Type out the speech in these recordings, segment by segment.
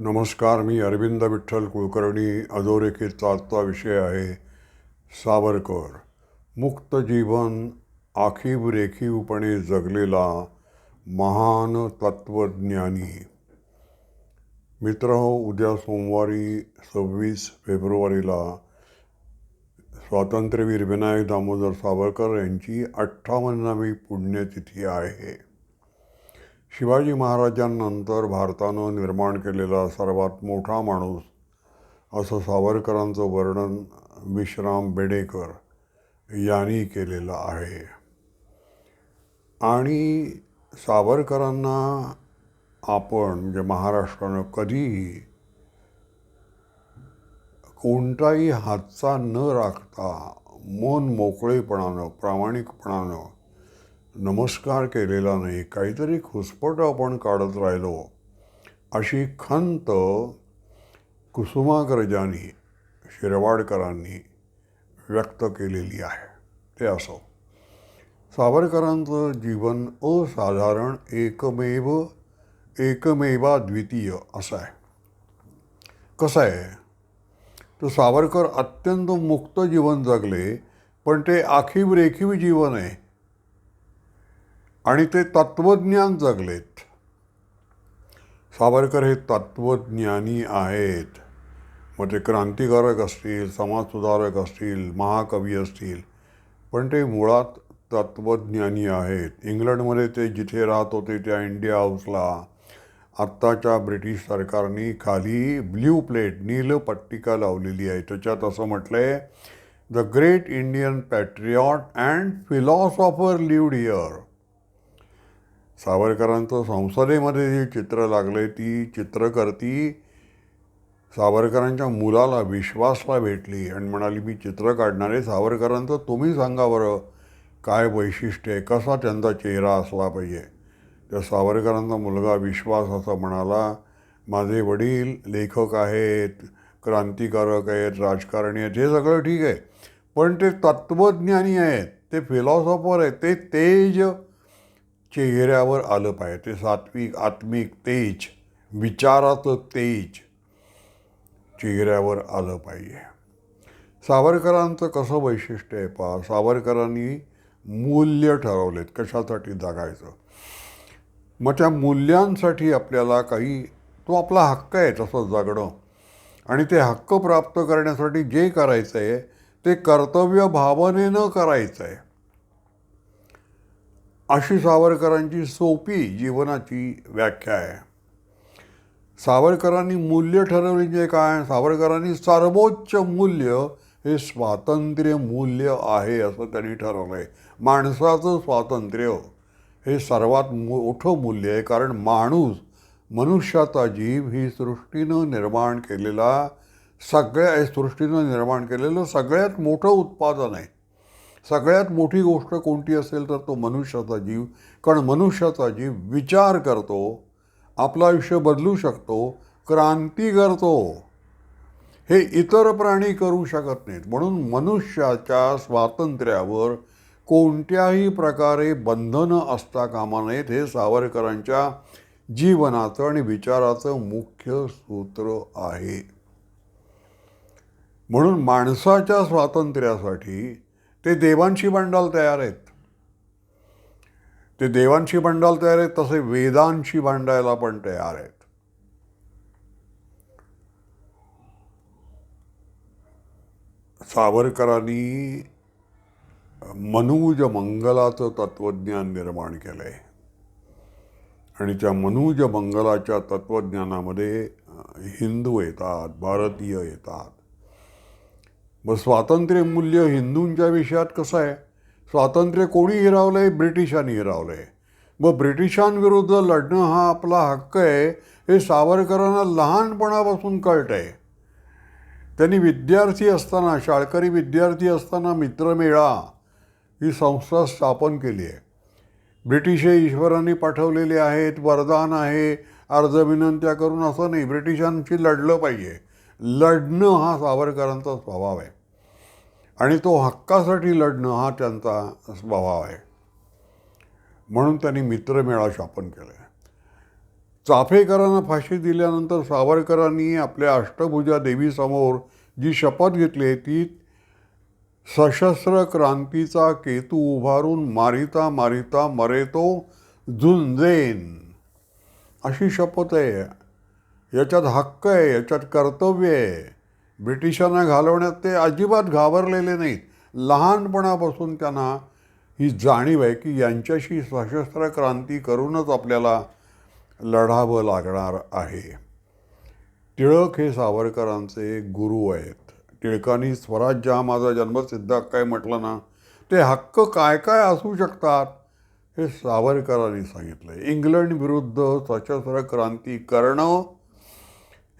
नमस्कार मी अरविंद विठ्ठल कुलकर्णी अधोरेखित आजचा विषय आहे सावरकर. मुक्त जीवन आखीव रेखीवपणे जगलेला महान तत्त्वज्ञानी मित्र हो, उद्या सोमवारी सव्वीस फेब्रुवारीला स्वातंत्र्यवीर विनायक दामोदर सावरकर यांची अठ्ठावन्नावी पुण्यतिथी आहे. शिवाजी महाराजांनंतर भारतानं निर्माण केलेला सर्वात मोठा माणूस असं सावरकरांचं वर्णन विश्राम बेडेकर यांनी केलेलं आहे. आणि सावरकरांना आपण म्हणजे महाराष्ट्रानं कधीही कोणताही हातचा न राखता मन मोकळेपणानं प्रामाणिकपणानं नमस्कार केलेला नाही काहीतरी खुसपट आपण काढत राहिलो. अशी खंत कुसुमाग्रजांनी शिरवाडकरांनी व्यक्त केलेली आहे. ते असो. सावरकरांचं जीवन असाधारण एकमेव एकमेवा द्वितीय असं आहे. कसं आहे? तर सावरकर अत्यंत मुक्त जीवन जगले पण ते आखीव रेखीव जीवन आहे. आणि ते तत्त्वज्ञान जगलेत. सावरकर हे तत्त्वज्ञानी आहेत. मग ते क्रांतिकारक असतील समाजसुधारक असतील महाकवी असतील पण ते मुळात तत्त्वज्ञानी आहेत. इंग्लंडमध्ये ते जिथे राहत होते त्या इंडिया हाऊसला. आत्ताच्या ब्रिटिश सरकारने खाली ब्ल्यू प्लेट नील पट्टिका लावलेली आहे. त्याच्यात असं म्हटलं आहे the great Indian patriot and philosopher lived year सावरकरांचं संसदेमध्ये जी चित्र लागले ती चित्रकर्ती सावरकरांच्या मुलाला विश्वासला भेटली आणि म्हणाली मी चित्र काढणारे सावरकरांचं तुम्ही सांगा बरं काय वैशिष्ट्य आहे? कसा त्यांचा चेहरा असला पाहिजे? तर सावरकरांचा मुलगा विश्वास असं म्हणाला माझे वडील लेखक आहेत क्रांतिकारक आहेत राजकारणी आहेत हे सगळं ठीक आहे पण ते तत्त्वज्ञानी आहेत ते फिलॉसॉफर आहेत ते तेज चेहऱ्यावर आलं पाहिजे. ते सात्विक आत्मिक तेज विचाराचं तेज चेहऱ्यावर आलं पाहिजे. सावरकरांचं कसं वैशिष्ट्य आहे पहा. सावरकरांनी मूल्य ठरवलेत. कशासाठी जगायचं? मग त्या मूल्यांसाठी आपल्याला काही तो आपला हक्क आहे तसं जगणं. आणि ते हक्क प्राप्त करण्यासाठी जे करायचं आहे ते कर्तव्य भावनेनं करायचं आहे अशी सावरकरांची सोपी जीवनाची व्याख्या आहे. सावरकरांनी मूल्य ठरवली म्हणजे काय? सावरकरांनी सर्वोच्च मूल्य हे स्वातंत्र्य मूल्य आहे असं त्यांनी ठरवलं आहे माणसाचं स्वातंत्र्य हे सर्वात मोठं मूल्य आहे कारण माणूस मनुष्याचा जीव ही सृष्टीनं निर्माण केलेला सगळ्या सृष्टीनं निर्माण केलेलं सगळ्यात मोठं उत्पादन आहे. सगळ्यात मोठी गोष्ट कोणती असेल तर तो मनुष्याचा जीव. कारण मनुष्याचा जीव विचार करतो आपलं आयुष्य बदलू शकतो क्रांती करतो. हे इतर प्राणी करू शकत नाहीत. म्हणून मनुष्याच्या स्वातंत्र्यावर कोणत्याही प्रकारे बंधनं असता कामा नयेत हे सावरकरांच्या जीवनाचं आणि विचाराचं मुख्य सूत्र आहे. म्हणून माणसाच्या स्वातंत्र्यासाठी ते देवांशी भांडाल तयार आहेत. ते देवांशी भांडाल तयार आहेत तसे वेदांशी भांडायला पण तयार आहेत. सावरकरांनी मनूज मंगलाचं तत्त्वज्ञान निर्माण केलं आहे आणि त्या मनूज मंगलाच्या तत्त्वज्ञानामध्ये हिंदू येतात भारतीय येतात. मग स्वातंत्र्य मूल्य हिंदूंच्या विषयात कसं आहे? स्वातंत्र्य कोणी हिरावलं आहे ब्रिटिशांनी हिरावलं आहे मग ब्रिटिशांविरुद्ध लढणं हा आपला हक्क आहे हे सावरकरांना लहानपणापासून कळत आहे त्यांनी विद्यार्थी असताना शाळकरी विद्यार्थी असताना मित्रमेळा ही संस्था स्थापन केली आहे. ब्रिटिश हे ईश्वरांनी पाठवलेले आहेत वरदान आहे अर्ज विनंत्या करून असं नाही ब्रिटिशांशी लढलं पाहिजे. लढणं हा सावरकरांचा स्वभाव आहे. आणि तो हक्कासाठी लढणं हा त्यांचा स्वभाव आहे. म्हणून त्यांनी मित्रमेळा स्थापन केला चाफेकरांना फाशी दिल्यानंतर सावरकरांनी आपल्या अष्टभुजा देवीसमोर जी शपथ घेतली आहे ती सशस्त्र क्रांतीचा केतू उभारून मारिता मारिता मरेतो झुंजेन अशी शपथ आहे. याच्यात हक्क आहे याच्यात कर्तव्य आहे. ब्रिटिशांना घालवण्यात ते अजिबात घाबरलेले नाहीत. लहानपणापासून त्यांना ही जाणीव आहे की यांच्याशी सशस्त्र क्रांती करूनच आपल्याला लढावं लागणार आहे. टिळक हे सावरकरांचे गुरु आहेत. टिळकांनी स्वराज्य हा माझा जन्मसिद्ध हक्क आहे म्हटलं ना ते हक्क काय काय असू शकतात हे सावरकरांनी सांगितलं इंग्लंड विरुद्ध सशस्त्र क्रांती करणं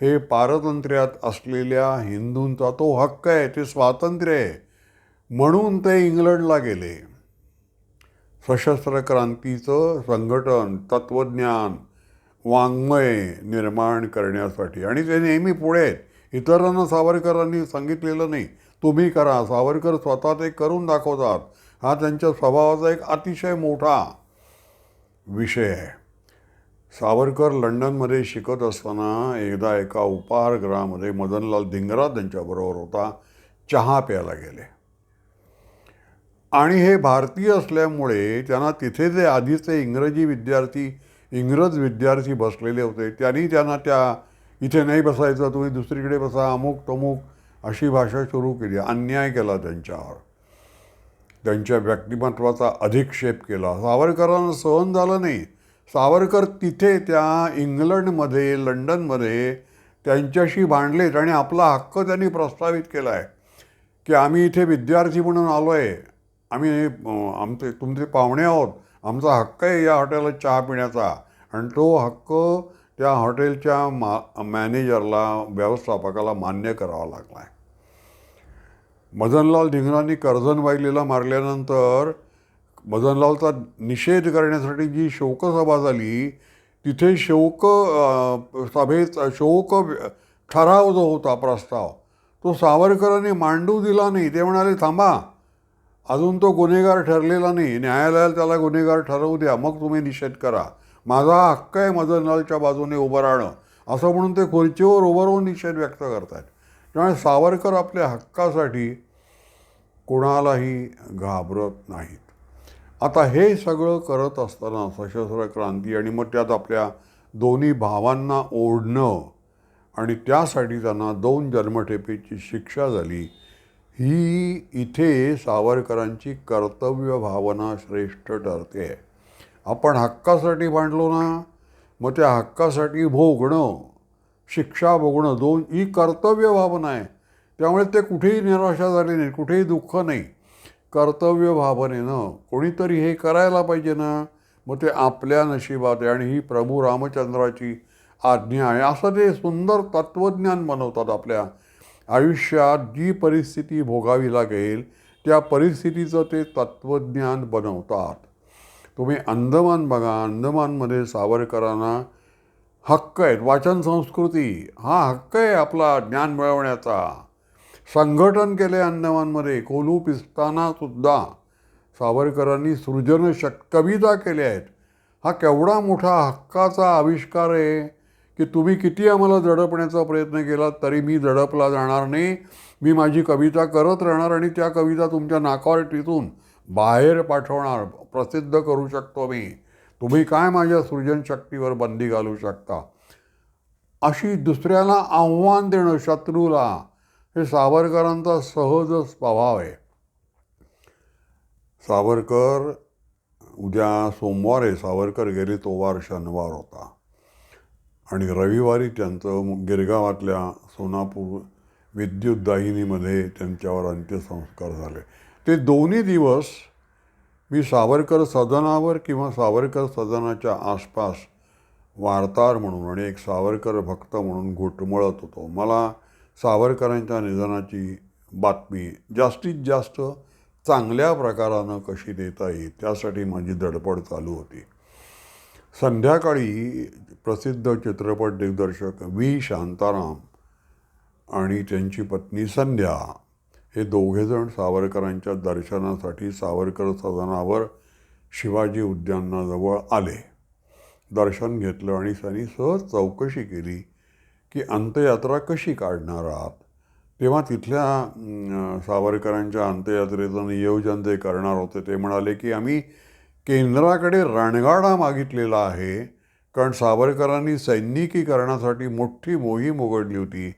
हे पारतंत्र्यात असलेल्या हिंदूंचा तो हक्क आहे ते स्वातंत्र्य आहे. म्हणून ते इंग्लंडला गेले. सशस्त्र क्रांतीचं संघटन तत्त्वज्ञान वाङ्मय निर्माण करण्यासाठी. आणि ते नेहमी पुढे आहेत. इतरांना सावरकरांनी सांगितलेलं नाही. तुम्ही करा सावरकर स्वतः ते करून दाखवतात. हा त्यांच्या स्वभावाचा एक अतिशय मोठा विषय आहे. सावरकर लंडनमध्ये शिकत असताना एकदा एका उपाहारगृहामध्ये मदनलाल धिंगरा त्यांच्याबरोबर होता चहा प्यायला गेले. आणि हे भारतीय असल्यामुळे त्यांना तिथे जे आधीचे इंग्रजी विद्यार्थी इंग्रज विद्यार्थी बसलेले होते त्यांनी त्यांना त्या इथे नाही बसायचं तुम्ही दुसरीकडे बसा अमुक तमुक अशी भाषा सुरू केली अन्याय केला त्यांच्यावर. त्यांच्या व्यक्तिमत्वाचा अधिक्षेप केला. सावरकरांना सहन झालं नाही. सावरकर तिथे त्या इंग्लंडमध्ये लंडनमध्ये त्यांच्याशी भांडलेत आणि आपला हक्क त्यांनी प्रस्तावित केला आहे की आम्ही इथे विद्यार्थी म्हणून आलो आहे आम्ही आमचे तुमचे पाहुणे आहोत. आमचा हक्क आहे या हॉटेलला चहा पिण्याचा. आणि तो हक्क त्या हॉटेलच्या मा मॅनेजरला व्यवस्थापकाला मान्य करावा लागला आहे मदनलाल धिंगरांनी कर्झनवाईलीला मारल्यानंतर मदनलालचा निषेध करण्यासाठी जी शोकसभा झाली तिथे शोक सभेत शोक ठराव जो होता प्रस्ताव तो सावरकरांनी मांडू दिला नाही. ते म्हणाले थांबा अजून तो गुन्हेगार ठरलेला नाही. न्यायालयाला त्याला गुन्हेगार ठरवू द्या. मग तुम्ही निषेध करा. माझा हक्क आहे मदनलालच्या बाजूने उभं राहणं. असं म्हणून ते खुर्चीवर उभं राहून निषेध व्यक्त करतात. त्यामुळे सावरकर आपल्या हक्कासाठी कोणालाही घाबरत नाहीत. आता हे सगळं करत असताना सशस्त्र क्रांती आणि मग त्यात आपल्या दोन्ही भावांना ओढणं आणि त्यासाठी त्यांना दोन जन्मठेपेची शिक्षा झाली ही इथे सावरकरांची कर्तव्य भावना श्रेष्ठ ठरते. आपण हक्कासाठी भांडलो ना मग त्या हक्कासाठी भोगणं शिक्षा भोगणं दोन ही कर्तव्य भावना आहे. त्यामुळे ते कुठेही निराशा झाली नाही कुठेही दुःख नाही. कर्तव्य भावनेनं कोणीतरी हे करायला पाहिजे ना मग ते आपल्या नशिबात आहे. आणि ही प्रभू रामचंद्राची आज्ञा आहे. असं ते सुंदर तत्त्वज्ञान बनवतात आपल्या आयुष्यात. जी परिस्थिती भोगावी लागेल त्या परिस्थितीचं ते तत्त्वज्ञान बनवतात. तुम्ही अंदमान बघा. अंदमानमध्ये सावरकरांना हक्क आहेत. वाचन संस्कृती हा हक्क आहे आपला ज्ञान मिळवण्याचा. संघटन केले अंदमानमध्ये कोलू पिसतानासुद्धा सावरकरांनी सृजनशक कविता केल्या आहेत. हा केवढा मोठा हक्काचा आविष्कार आहे की तुम्ही किती आम्हाला दडपण्याचा प्रयत्न केला तरी मी दडपला जाणार नाही. मी माझी कविता करत राहणार आणि त्या कविता तुमच्या नाकावर टिचून बाहेर पाठवणार प्रसिद्ध करू शकतो मी. तुम्ही काय माझ्या सृजनशक्तीवर बंदी घालू शकता? अशी दुसऱ्याला आव्हान देणं शत्रूला हे सावरकरांचा सहज स्वभाव आहे. सावरकर उद्या सोमवार आहे सावरकर गेले तो वार शनिवार होता. आणि रविवारी त्यांचं गिरगावातल्या सोनापूर विद्युत दाहिनीमध्ये त्यांच्यावर अंत्यसंस्कार झाले. ते दोन्ही दिवस मी सावरकर सदनावर किंवा सावरकर सदनाच्या आसपास वार्ताहर म्हणून आणि एक सावरकर भक्त म्हणून घुटमळत होतो. मला सावरकरांच्या निधनाची बातमी जास्तीत जास्त चांगल्या प्रकारानं कशी देता येईल त्यासाठी माझी धडपड चालू होती. संध्याकाळी प्रसिद्ध चित्रपट दिग्दर्शक व्ही. शांताराम आणि त्यांची पत्नी संध्या हे दोघेजण सावरकरांच्या दर्शनासाठी सावरकर सदनावर शिवाजी उद्यानाजवळ आले. दर्शन घेतलं आणि त्यांनी सहज चौकशी केली. की अंत्ययात्रा कशी काढणार आहात? तेव्हा तिथल्या सावरकरांच्या अंत्ययात्रेचं नियोजन जे करणार होते ते म्हणाले की आम्ही केंद्राकडे रणगाडा मागितलेला आहे कारण सावरकरांनी सैनिकीकरणासाठी मोठी मोहीम उघडली होती.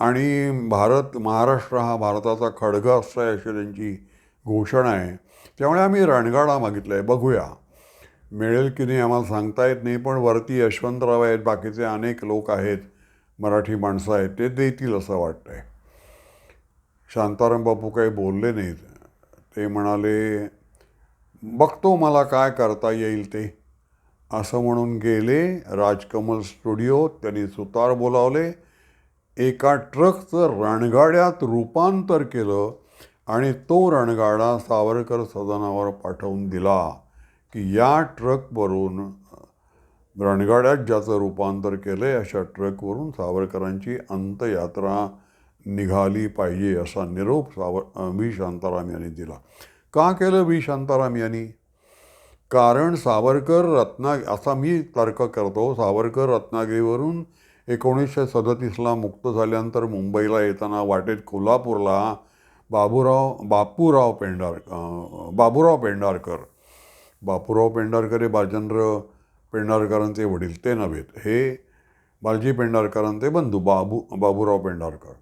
आणि भारत महाराष्ट्र हा भारताचा खडगा आहे अशी त्यांची घोषणा आहे. त्यामुळे आम्ही रणगाडा मागितला आहे बघूया. मिळेल की नाही आम्हाला सांगता येत नाही पण वरती यशवंतराव आहेत बाकीचे अनेक लोक आहेत. मराठी माणसं आहेत ते देतील असं वाटतंय. शांताराम बापू काही बोलले नाहीत. ते म्हणाले बघतो मला काय करता येईल ते. असं म्हणून गेले राजकमल स्टुडिओ त्यांनी सुतार बोलावले. एका ट्रकचं रणगाड्यात रूपांतर केलं आणि तो रणगाडा सावरकर सदनावर पाठवून दिला की या ट्रकवरून रणगाड्यात ज्याचं रूपांतर केलं आहे अशा ट्रकवरून सावरकरांची अंतयात्रा निघाली पाहिजे असा निरोप सावर व्ही. शांताराम यांनी दिला. का केलं व्ही. शांताराम यांनी? कारण सावरकर रत्ना असा मी तर्क करतो सावरकर रत्नागिरीवरून एकोणीसशे सदतीसला मुक्त झाल्यानंतर मुंबईला येताना वाटेत कोल्हापूरला बाबूराव बापूराव पेंढार बाबूराव पेंढारकर. बापूराव पेंढारकर हे बाजेंद्र पेंढारकरांचे वडील ते नव्हेत हे बालजी पेंढारकरांचे बंधू बाबू बाबूराव पेंढारकर.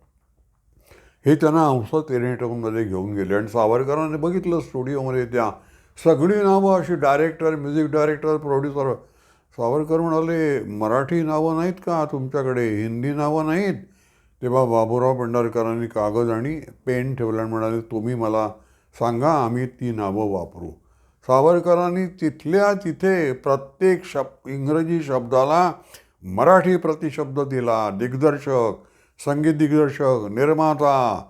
हे त्यांना औसा तेरेटोनमध्ये घेऊन गेले. आणि सावरकरांनी बघितलं स्टुडिओमध्ये त्या सगळी नावं अशी director music director producer Savarkar म्हणाले मराठी नावं नाहीत का तुमच्याकडे? हिंदी नावं नाहीत? तेव्हा बाबूराव पेंढारकरांनी कागद आणि पेन ठेवला आणि म्हणाले तुम्ही मला सांगा आम्ही ती नावं वापरू. सावरकरांनी तिथल्या तिथे प्रत्येक शब इंग्रजी शब्दाला मराठी प्रतिशब्द दिला. दिग्दर्शक संगीत दिग्दर्शक निर्माता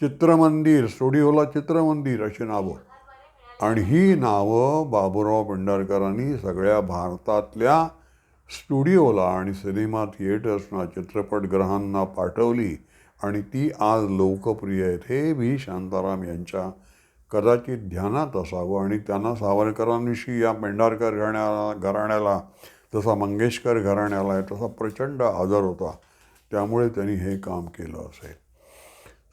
चित्रमंदिर स्टुडिओला चित्रमंदिर अशी नावं. आणि ही नावं बाबूराव पेंढारकरांनी सगळ्या भारतातल्या स्टुडिओला आणि सिनेमा थिएटर्सना चित्रपटगृहांना पाठवली. आणि ती आज लोकप्रिय आहेत हे व्ही. शांताराम यांच्या कदाचित ध्यानात असावं आणि त्यांना सावरकरांविषयी या पेंढारकर घराण्याला घराण्याला जसा मंगेशकर घराण्याला आहे तसा प्रचंड आदर होता. त्यामुळे त्यांनी हे काम केलं असेल.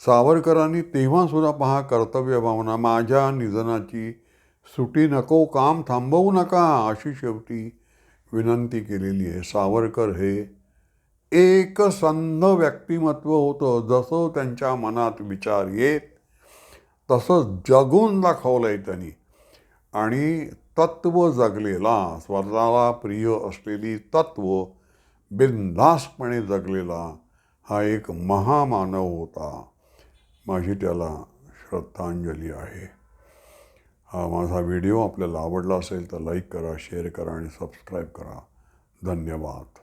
सावरकरांनी तेव्हासुद्धा पहा कर्तव्य भावना माझ्या निधनाची सुटी नको काम थांबवू नका अशी शेवटी विनंती केलेली आहे. सावरकर हे एक संध व्यक्तिमत्व होतं जसं त्यांच्या मनात विचार येत तसं जगून दाखवलं आहे त्यांनी. आणि तत्व जगलेला स्वतःला प्रिय असलेली तत्व बिंदासपणे जगलेला हा एक महामानव होता. माझी त्याला श्रद्धांजली आहे. हा माझा व्हिडिओ आपल्याला आवडला असेल तर लाईक करा शेअर करा आणि सबस्क्राईब करा. धन्यवाद.